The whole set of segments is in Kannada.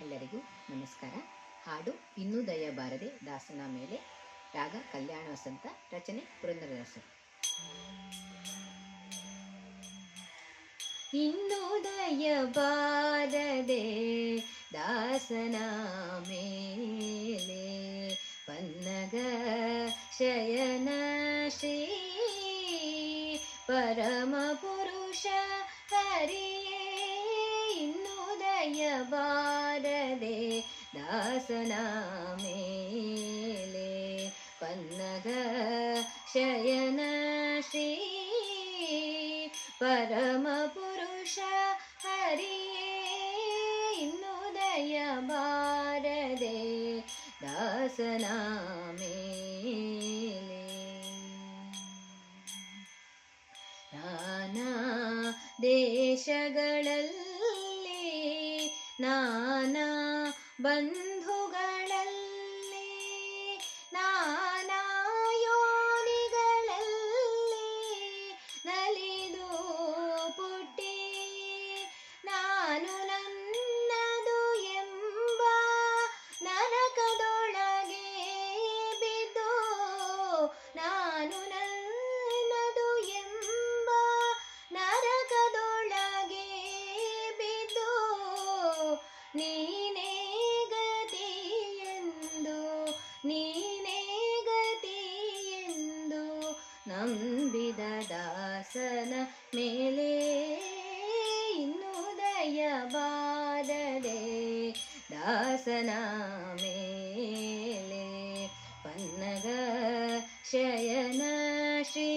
ಎಲ್ಲರಿಗೂ ನಮಸ್ಕಾರ. ಹಾಡು ಇನ್ನೂ ದಯ ದಾಸನ ಮೇಲೆ ರಾಗ ಕಲ್ಯಾಣ ವಸಂತ ರಚನೆ ಪುರಂದರದಾಸರು ಇನ್ನೂ ದಯ ಬಾರದೆ ದಾಸನ ಮೇಲೆ ಪನ್ನಗ ಶಯನ ಶ್ರೀ ಪರಮ ಪುರುಷ ಇನ್ನೂ जय भारदे दासनामे ले पन्नग शयनश्री परमपुरुष हरिनुदय बारदे दासनामे नाना देशगणल् ನಾನಾ ಬಂಧುಗಳಲ್ಲಿ ನಾನಾ ನೀನೇ ಗತಿಯೆಂದು ನೀನೇ ಗತಿಯೆಂದು ನಂಬಿದ ದಾಸನ ಮೇಲೆ ಇನ್ನು ದಯ ಬಾರದೆ ದಾಸನ ಮೇಲೆ ಪನ್ನಗ ಶಯನ ಶ್ರೀ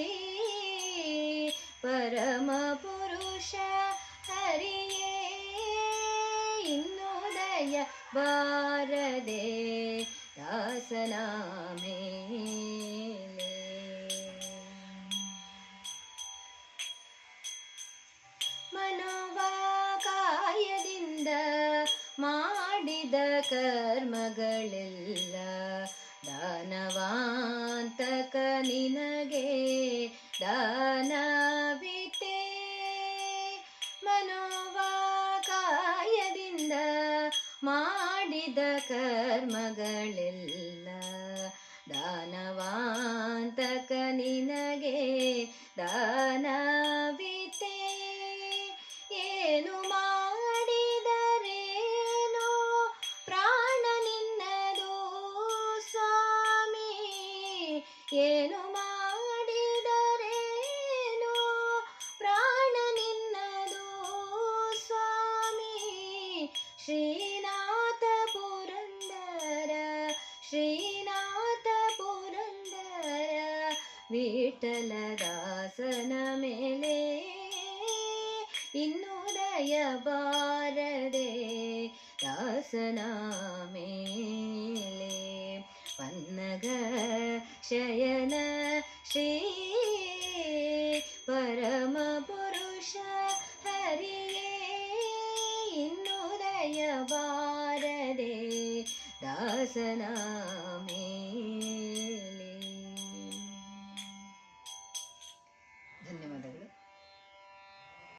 ಪರಮ ಪುರುಷ ಹರಿಯೇ ಇನ್ನೂ ಬಾರದೆ ದಾಸನ ಮೇಲೆ ಮನೋವಾಕಾಯದಿಂದ ಮಾಡಿದ ಕರ್ಮಗಳೆಲ್ಲ ದಾನವಾಂತಕ ನಿನಗೆ ದಾನವಿತೆ ಮಾಡಿದ ಕರ್ಮಗಳೆಲ್ಲ ದಾನವಾಂತಕ ನಿನಗೆ ದಾನವಿತೆ. ಏನು ಮಾಡಿದರೇನೋ ವಿಠಲ ದಾಸನ ಮೇಲೆ ಇನ್ನೂ ದಯ ಬಾರದೆ ದಾಸನ ಮೇಲೆ ಪನ್ನಗ ಶಯನ ಶ್ರೀ ಪರಮ ಪುರುಷ ಹರಿಯೇ ಇನ್ನೂ ದಯ ಬಾರದೆ ದಾಸನ